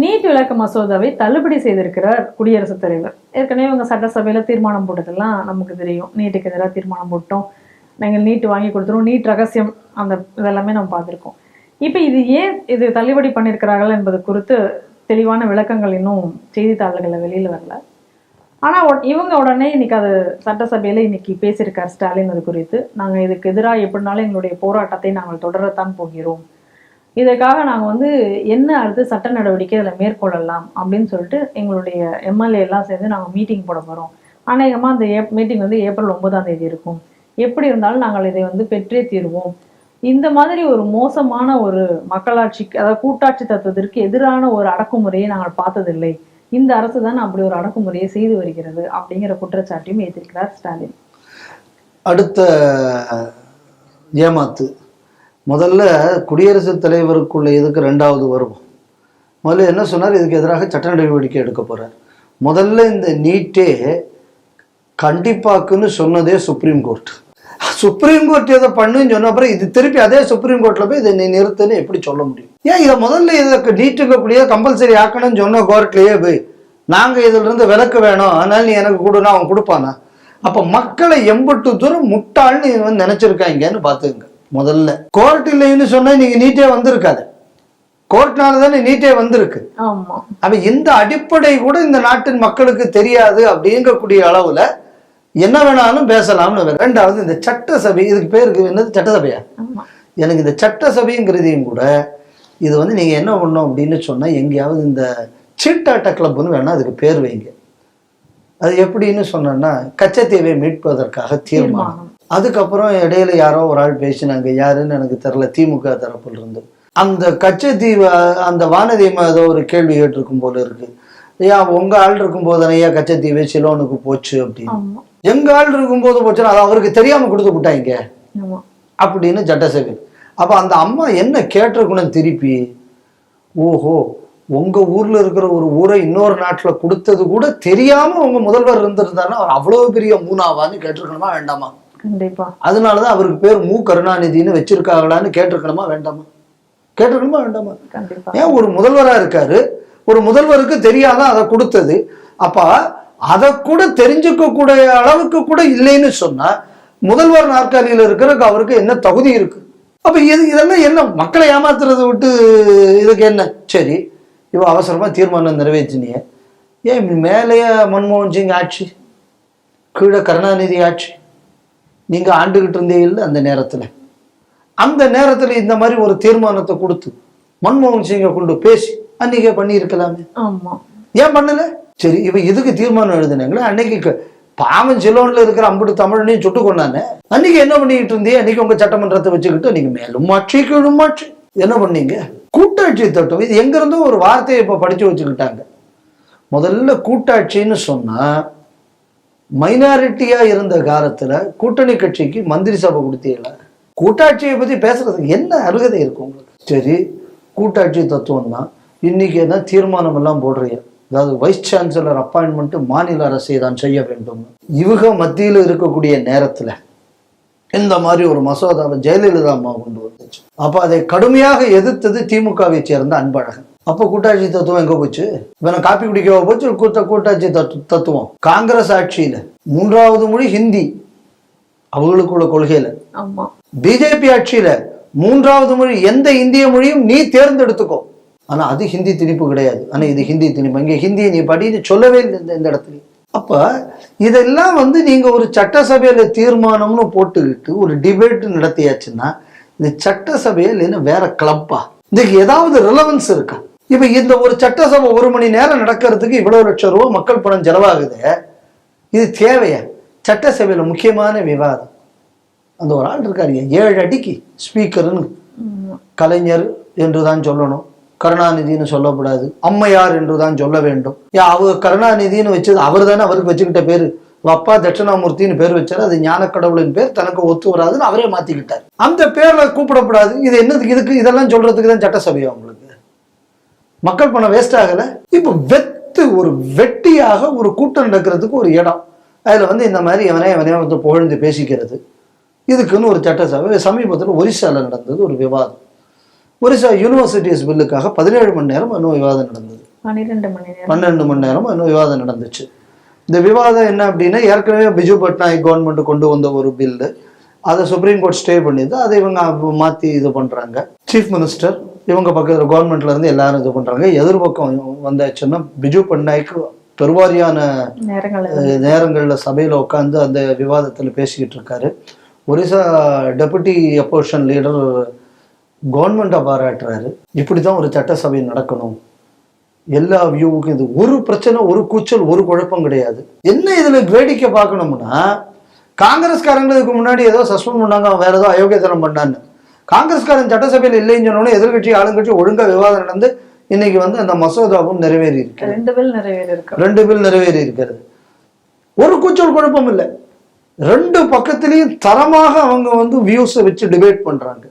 NEET விளக்க மசோதாவை தள்ளுபடி செய்திருக்கிறார் குடியரசுத் தலைவர். ஏற்கனவே இவங்க சட்டசபையில தீர்மானம் போட்டதெல்லாம் நமக்கு தெரியும். நீட்டுக்கு எதிராக தீர்மானம் போட்டோம். நாங்கள் நீட் வாங்கி கொடுத்துருவோம். நீட் ரகசியம் அந்த இதெல்லாமே நம்ம பார்த்துருக்கோம். இப்போ இது ஏன் இது தள்ளுபடி பண்ணியிருக்கிறார்கள் என்பது குறித்து தெளிவான விளக்கங்கள் இன்னும் செய்தித்தாள்களில் வெளியில வரல. ஆனா இவங்க உடனே இன்னைக்கு அது சட்டசபையில இன்னைக்கு பேசியிருக்கார் ஸ்டாலின் அது குறித்து. நாங்க இதுக்கு எதிராக எப்படினாலும் எங்களுடைய போராட்டத்தை நாங்கள் தொடரத்தான் போகிறோம். இதற்காக நாங்கள் வந்து என்ன அடுத்து சட்ட நடவடிக்கை அதில் மேற்கொள்ளலாம் அப்படின்னு சொல்லிட்டு எங்களுடைய எம்எல்ஏ எல்லாம் சேர்ந்து நாங்கள் மீட்டிங் போட போகிறோம் அநேகமாக அந்த ஏப் மீட்டிங் வந்து ஏப்ரல் ஒன்பதாம் தேதி இருக்கும். எப்படி இருந்தாலும் நாங்கள் இதை வந்து பெற்றே தீர்வோம். இந்த மாதிரி ஒரு மோசமான ஒரு மக்களாட்சிக்கு அதாவது கூட்டாட்சி தத்துவத்திற்கு எதிரான ஒரு அடக்குமுறையை நாங்கள் பார்த்ததில்லை. இந்த அரசு தான் அப்படி ஒரு அடக்குமுறையை செய்து வருகிறது அப்படிங்கிற குற்றச்சாட்டையும் ஏற்றிருக்கிறார் ஸ்டாலின். அடுத்த ஏமாத்து. முதல்ல குடியரசுத் தலைவருக்குள்ள இதுக்கு ரெண்டாவது வருவோம்? முதல்ல என்ன சொன்னார்? இதுக்கு எதிராக சட்ட நடவடிக்கை எடுக்க போகிறார் முதல்ல இந்த நீட்டே கண்டிப்பாக்குன்னு சொன்னதே சுப்ரீம் கோர்ட் சுப்ரீம் கோர்ட் இதை பண்ணுன்னு சொன்ன அப்புறம் இது திருப்பி அதே சுப்ரீம் கோர்ட்டில் போய் இதை நீ நிறுத்துன்னு எப்படி சொல்ல முடியும்? ஏன் இதை முதல்ல இதை நீட்டுக்கக்கூடிய கம்பல்சரி ஆக்கணும்னு சொன்ன கோர்ட்லேயே போய் நாங்கள் இதிலிருந்து விலக்கு வேணும் அதனால நீ எனக்கு கொடுனா அவன் கொடுப்பானா? அப்போ மக்களை எம்பட்டு தூரம் முட்டாள்னு வந்து நினைச்சிருக்காங்கன்னு பாத்துங்க முதல்ல. கோர்ட் இல்லைன்னு சொன்னா நீங்க நீட்டே வந்திருக்காது. கோர்ட்னால தானே நீட்டே வந்திருக்கு. அப்ப இந்த அடிப்படை கூட இந்த நாட்டின் மக்களுக்கு தெரியாது அப்படிங்கக்கூடிய அளவுல என்ன வேணாலும் பேசலாம்னு. ரெண்டாவது இந்த சட்டசபை இதுக்கு பேருக்கு என்னது? சட்டசபையா? எனக்கு இந்த சட்டசபைங்கிறதையும் கூட இது வந்து நீங்க என்ன பண்ணணும் அப்படின்னு சொன்னா எங்கேயாவது இந்த சீட்டாட்ட கிளப்னு வேணா அதுக்கு பேர் வைங்க. அது எப்படின்னு சொன்னோன்னா கச்சத்தீவை மீட்பதற்காக தீர்மானம். அதுக்கப்புறம் இடையில யாரோ ஒரு ஆள் பேசினாங்க யாருன்னு எனக்கு தெரியல திமுக தரப்புல இருந்து. அந்த கச்சத்தீவு அந்த வானதீம ஏதோ ஒரு கேள்வி கேட்டிருக்கும் போல இருக்கு. ஏன் உங்க ஆள் இருக்கும்போது ஐயா கச்சத்தீவு சிலோனுக்கு போச்சு அப்படின்னு. எங்க ஆள் இருக்கும்போது போச்சுன்னா அது அவருக்கு தெரியாம கொடுத்து விட்டாங்க. அப்படின்னு சட்டசபை அப்ப அந்த அம்மா என்ன கேட்டிருக்கணும் திருப்பி ஓஹோ உங்க ஊர்ல இருக்கிற ஒரு ஊரை இன்னொரு நாட்டுல கொடுத்தது கூட தெரியாம உங்க முதல்வர் இருந்திருந்தாருன்னா அவர் அவ்வளவு பெரிய மூணாவான்னு கேட்டிருக்கணுமா வேண்டாமா? கண்டிப்பா. அதனாலதான் அவருக்கு பேர் மு. கருணாநிதினு வச்சிருக்காங்களான்னு கேட்டிருக்கணுமா வேண்டாமா? கேட்டிருக்கணுமா வேண்டாமா? கண்டிப்பா. ஏன் ஒரு முதல்வரா இருக்காரு? ஒரு முதல்வருக்கு தெரியாதான் அதை கொடுத்தது? அப்ப அதை கூட தெரிஞ்சுக்க கூடிய அளவுக்கு கூட இல்லைன்னு சொன்னா முதல்வர் நாற்காலியில இருக்கிறதுக்கு அவருக்கு என்ன தகுதி இருக்கு? அப்ப இது இதெல்லாம் என்ன மக்களை ஏமாத்துறதை விட்டு இதுக்கு என்ன? சரி இவ அவசரமா தீர்மானம் நிறைவேற்றினிய. ஏன் மேலேயே மன்மோகன் சிங் ஆட்சி? கீழே கருணாநிதி ஆட்சி? நீங்க ஆண்டுகிட்டு இருந்தே இல்லை அந்த நேரத்துல. அந்த நேரத்துல இந்த மாதிரி ஒரு தீர்மானத்தை கொடுத்து மன்மோகன் சிங்கை கொண்டு பேசி அன்னைக்கே பண்ணியிருக்கலாமே. ஏன் பண்ணல? சரி இவ எதுக்கு தீர்மானம் எழுதுனாங்களே அன்னைக்கு பாவம் சிலோன்ல இருக்கிற அம்புட்டு தமிழனையும் சுட்டு கொண்டானே அன்னைக்கு என்ன பண்ணிட்டு இருந்தீங்க? அன்னைக்கு உங்க சட்டமன்றத்தை வச்சுக்கிட்டு அன்னைக்கு மேலும் மாற்றி கீழும் மாற்றி. என்ன பண்ணீங்க? கூட்டாட்சி தத்துவம் இது எங்க இருந்தோ ஒரு வார்த்தையை இப்ப படிச்சு வச்சுக்கிட்டாங்க. முதல்ல கூட்டாட்சின்னு சொன்னா மைனாரிட்டியா இருந்த காலத்துல கூட்டணி கட்சிக்கு மந்திரி சபை கொடுத்தீங்கள கூட்டாட்சியை பத்தி பேசுறதுக்கு என்ன அருகதை இருக்கும் உங்களுக்கு? சரி கூட்டாட்சி தத்துவம் தான். இன்னைக்கு என்ன தீர்மானம் எல்லாம் போடுறீங்க? அதாவது வைஸ் சான்சலர் அப்பாயின்மெண்ட் மாநில அரசை தான் செய்ய வேண்டும். இவக மத்தியில் இருக்கக்கூடிய நேரத்தில் இந்த மாதிரி ஒரு மசோதாவை ஜெயலலிதா அம்மா கொண்டு வந்துச்சு. அப்போ அதை கடுமையாக எதிர்த்தது திமுகவை சேர்ந்த அன்பழகன். அப்ப கூட்டாட்சி தத்துவம் எங்க போச்சு? இவனை காப்பி குடிக்கவா போச்சு? கூட்ட கூட்டாட்சி தத்து தத்துவம். காங்கிரஸ் ஆட்சியில மூன்றாவது மொழி ஹிந்தி. அவங்களுக்குள்ள கொள்கையில. ஆமா. பிஜேபி ஆட்சியில மூன்றாவது மொழி எந்த இந்திய மொழியும் நீ தேர்ந்தெடுத்துக்கோ. ஆனா அது ஹிந்தி திணிப்பு கிடையாது. ஆனா இது ஹிந்தி திணிப்பு. இங்க ஹிந்தியை நீ படின்னு சொல்லவே இல்லை இந்த- இந்த இடத்துல. அப்ப இதெல்லாம் வந்து நீங்க ஒரு சட்டசபையில தீர்மானம்னு போட்டுக்கிட்டு ஒரு டிபேட் நடத்தியாச்சுன்னா இந்த சட்டசபையில் இல்லைன்னா வேற கிளப்பா இதுக்கு ஏதாவது ரிலவன்ஸ் இருக்கா? இப்ப இந்த ஒரு சட்டசபை ஒரு மணி நேரம் நடக்கிறதுக்கு இவ்வளவு லட்சம் ரூபாய் மக்கள் பணம் செலவாகுது. இது தேவையா? சட்டசபையில முக்கியமான விவாதம். அந்த ஒரு ஆள் இருக்காரு. ஏழு அடிக்கு ஸ்பீக்கர்னு. கலைஞர் என்று தான் சொல்லணும். கருணாநிதினு சொல்லக்கூடாது. அம்மையார் என்று தான் சொல்ல வேண்டும். அவர் கருணாநிதினு வச்சது அவர் தானே அவருக்கு வச்சுக்கிட்ட பேரு. அப்பா தட்சிணாமூர்த்தின்னு பேர் வச்சாரு. அது ஞானக்கடவுளின் பேர். தனக்கு ஒத்து வராதுன்னு அவரே மாத்திக்கிட்டார். அந்த பேர்ல கூப்பிடக்கூடாது. இது என்னதுக்கு இதுக்கு இதெல்லாம் சொல்றதுக்கு தான் சட்டசபையா உங்களுக்கு? மக்கள் பணம் வேஸ்ட் ஆகல. இப்போ வெத்து ஒரு வெட்டியாக ஒரு கூட்டம் நடக்கிறதுக்கு ஒரு இடம். அதுல வந்து இந்த மாதிரி எவனே எவனே வந்து புகழ்ந்து பேசிக்கிறது. இதுக்குன்னு ஒரு சட்டசபை சமீபத்தில் ஒரிசால நடந்தது ஒரு விவாதம். ஒரிசா யூனிவர்சிட்டிஸ் பில்லுக்காக பதினேழு மணி நேரம் இன்னும் விவாதம் நடந்தது. பன்னிரெண்டு மணி நேரம். பன்னெண்டு மணி நேரம் இன்னும் விவாதம் நடந்துச்சு. இந்த விவாதம் என்ன அப்படின்னா ஏற்கனவே பிஜு பட்நாயக் கவர்மெண்ட் கொண்டு வந்த ஒரு பில்லு அதை சுப்ரீம் கோர்ட் ஸ்டே பண்ணிது அதை இவங்க மாத்தி இது பண்றாங்க. சீஃப் மினிஸ்டர் இவங்க பக்கத்துல கவர்மெண்ட்ல இருந்து எல்லாரும் இது பண்றாங்க. எதிர்பக்கம் வந்தாச்சுன்னா பிஜு பட்நாயக் பெருவாரியான நேரங்கள்ல. சபையில உட்காந்து அந்த விவாதத்துல பேசிக்கிட்டு இருக்காரு. ஒரிசா டெபுட்டி அப்போசிஷன் லீடர் கவர்மெண்ட்டை பாராட்டுறாரு. இப்படிதான் ஒரு சட்டசபை நடக்கணும். எல்லா வியூவுக்கும் இது ஒரு பிரச்சனை ஒரு கூச்சல் ஒரு குழப்பம் கிடையாது. என்ன இதுல வேடிக்கை பார்க்கணும்னா காங்கிரஸ்காரங்களுக்கு முன்னாடி ஏதோ சஸ்பெண்ட் பண்ணாங்க வேற ஏதோ அயோக்கியத்தனம் பண்ணான்னு. காங்கிரஸ்காரன் சட்டசபையில் இல்லைன்னு சொன்னோடனே எதிர்கட்சி ஆளுங்கட்சி ஒழுங்கா விவாதம் நடந்து இன்னைக்கு வந்து அந்த மசோதாவும் நிறைவேறி இருக்கு ரெண்டு பில் நிறைவேறி இருக்கு ரெண்டு பில் நிறைவேறி இருக்கிறது ஒரு கூச்சல் குழப்பம் இல்லை. ரெண்டு பக்கத்துலயும் தரமாக அவங்க வந்து வியூஸை வச்சு டிபேட் பண்றாங்க.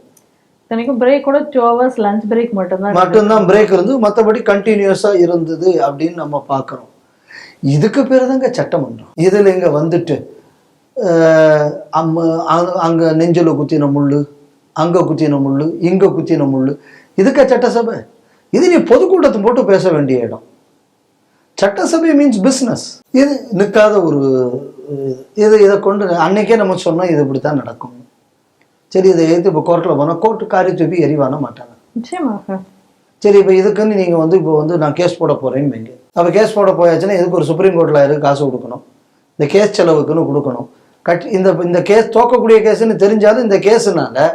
இத்தனைக்கும் பிரேக் கூட டூ ஹவர்ஸ் லஞ்ச் பிரேக் மட்டும்தான். மட்டும்தான் பிரேக் இருந்து மற்றபடி கண்டினியூஸா இருந்தது அப்படின்னு நம்ம பார்க்குறோம். இதுக்கு பேர் தாங்க சட்டமன்றம். இதில் இங்கே வந்துட்டு அங்க நெஞ்சில் குத்தின முள்ளு அங்க குத்தின முள்ளு இங்க குத்தின முள்ளு. இதுக்க சட்டசபை? இது நீ பொதுக்கூட்டத்தை போட்டு பேச வேண்டிய இடம். சட்டசபை மீன்ஸ் பிஸ்னஸ் இது நிற்காத ஒரு இது இதை கொண்டு அன்னைக்கே நம்ம சொன்னோம் இது இப்படி தான் நடக்கும். சரி இதை எடுத்து இப்போ கோர்ட்டில் போனால் கோர்ட்டு காரி தூப்பி எரிவான மாட்டாங்க நிச்சயமாக. சரி இப்போ இதுக்குன்னு நீங்கள் வந்து இப்போ வந்து நான் கேஸ் போட போகிறேன்னு வைங்க அப்போ கேஸ் போட போயாச்சுன்னா இதுக்கு ஒரு சுப்ரீம் கோர்ட்டில் இருக்கு காசு கொடுக்கணும்? இந்த கேஸ் செலவுக்குன்னு கொடுக்கணும். கட் இந்த இந்த கேஸ் தோக்கக்கூடிய கேஸ்ன்னு தெரிஞ்சாலும் இந்த கேஸுனால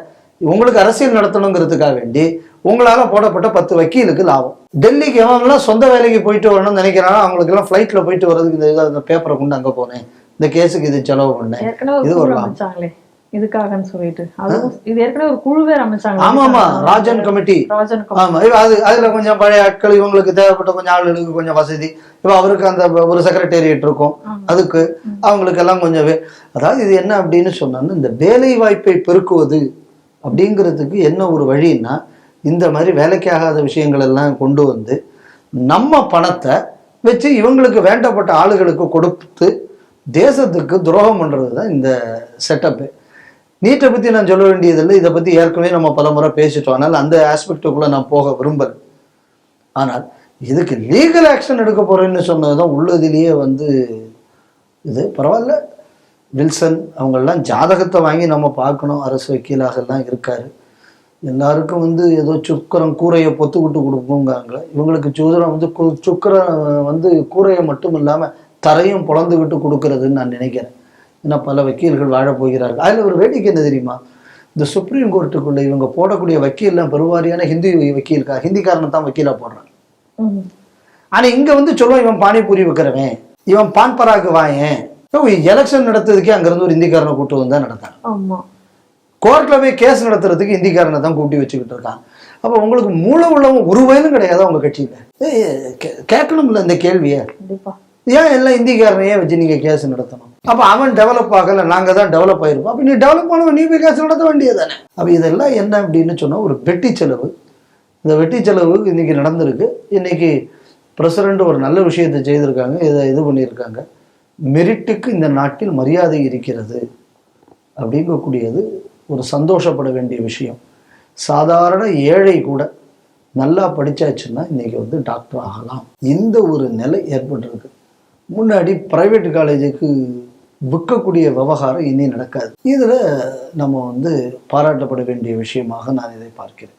உங்களுக்கு அரசியல் நடத்தணுங்கிறதுக்காக வேண்டி உங்களால் போடப்பட்ட பத்து வக்கீலுக்கு லாபம். டெல்லிக்கு எவன்லாம் சொந்த வேலைக்கு போயிட்டு வரணும்னு நினைக்கிறானோ அவங்களுக்கெல்லாம் ஃப்ளைட்டில் போயிட்டு வர்றதுக்கு இந்த இதை- இந்த பேப்பரை கொண்டு அங்கே போனேன். இந்த கேஸுக்கு இது செலவு பண்ணேன். இது ஒரு லாபம். அமைச்சாங்களே இதுக்காகன்னு சொல்லிட்டு. அதுவும் இது ஏற்கனவே ஒரு குழுவே அமைச்சாங்க ஆமா ஆமா. ராஜன் கமிட்டி. ஆமா. அது அதுல கொஞ்சம் பழைய ஆட்கள் இவங்களுக்கு தேவைப்பட்ட கொஞ்சம் ஆளுகளுக்கு கொஞ்சம் வசதி. இப்ப அவருக்கு அந்த ஒரு செக்ரட்டேரியட் இருக்கும். அதுக்கு அவங்களுக்கு எல்லாம் கொஞ்சம் அதாவது இது என்ன அப்படின்னு சொன்னோம்னா இந்த வேலை வாய்ப்பை பெருக்குவது அப்படிங்கிறதுக்கு என்ன ஒரு வழின்னா இந்த மாதிரி வேலைக்காகாத விஷயங்கள் எல்லாம் கொண்டு வந்து நம்ம பணத்தை வச்சு இவங்களுக்கு வேண்டப்பட்ட ஆளுகளுக்கு கொடுத்து தேசத்துக்கு துரோகம் பண்ணுறது தான் இந்த செட்டப்பு நீட்டை பற்றி நான் சொல்ல வேண்டியதில்லை. இதை பற்றி ஏற்கனவே நம்ம பல முறை பேசிட்டோம். அதனால் அந்த ஆஸ்பெக்டுக்குள்ளே நான் போக விரும்பல. ஆனால் இதுக்கு லீகல் ஆக்ஷன் எடுக்க போகிறேன்னு சொன்னது தான் உள்ளதிலேயே வந்து இது. பரவாயில்ல. வில்சன் அவங்கெல்லாம் ஜாதகத்தை வாங்கி நம்ம பார்க்கணும். அரசு வக்கீலாகலாம் இருக்காரு. எல்லாருக்கும் வந்து ஏதோ சுக்கரம் கூரையை பொத்து விட்டு கொடுக்குங்காங்க இவங்களுக்கு சுதரம் வந்து கு- சுக்கிரம் வந்து கூரையை மட்டும் இல்லாமல் தரையும் பொழந்துக்கிட்டு கொடுக்கறதுன்னு நான் நினைக்கிறேன். ஏன்னா பல வக்கீல்கள் வாழப் போகிறார்கள். அதில் ஒரு வேடிக்கை என்ன தெரியுமா? இந்த சுப்ரீம் கோர்ட்டுக்குள்ள இவங்க போடக்கூடிய வக்கீல்லாம் பெருவாரியான ஹிந்தி வக்கீல்கா ஹிந்திக்காரனை தான் வக்கீலாக போடுறாங்க. ம். ஆனா இங்க வந்து சொல்லுவோம் இவன் பானிபூரி விற்கிறவன் இவன் பான் பராக்கு வாயேன். எலெக்ஷன் நடத்துறதுக்கே அங்கிருந்து ஒரு இந்திக்காரனை கூட்டு வந்தா நடத்தாங்க. ஆமா. கோர்ட்ல போய் கேஸ் நடத்துறதுக்கு இந்திக்காரனை தான் கூட்டி வச்சுக்கிட்டு இருக்கான். அப்ப உங்களுக்கு மூளை உள்ளவன் ஒரு வயலும் கிடையாது அவங்க கட்சியில? கேட்கணும்ல இந்த கேள்வியை. ஏன் எல்லாம் இந்திக்காரனையே வச்சு நீங்க கேஸ் நடத்தணும்? அப்ப அவன் டெவலப் ஆகல நாங்க தான் டெவலப் ஆயிருப்போம் அப்ப நீ டெவலப் ஆனவன் நீ போய் கேஸ் நடத்த வேண்டியதானே அப்ப இதெல்லாம் என்ன அப்படின்னு சொன்னா ஒரு வெட்டி செலவு. இந்த வெட்டி செலவு இன்னைக்கு நடந்திருக்கு. இன்னைக்கு பிரசிடண்ட் ஒரு நல்ல விஷயத்தை செய்திருக்காங்க இதை இது பண்ணியிருக்காங்க. மெரிட்டுக்கு இந்த நாட்டில் மரியாதை இருக்கிறது அப்படிங்கக்கூடியது ஒரு சந்தோஷப்பட வேண்டிய விஷயம். சாதாரண ஏழை கூட நல்லா படிச்சாச்சுன்னா இன்றைக்கி வந்து டாக்டர் ஆகலாம். இந்த ஒரு நிலை ஏற்பட்டிருக்கு. முன்னாடி பிரைவேட் காலேஜுக்கு விற்கக்கூடிய விவகாரம் இனி நடக்காது. இதில் நம்ம வந்து பாராட்டப்பட வேண்டிய விஷயமாக நான் இதை பார்க்கிறேன்.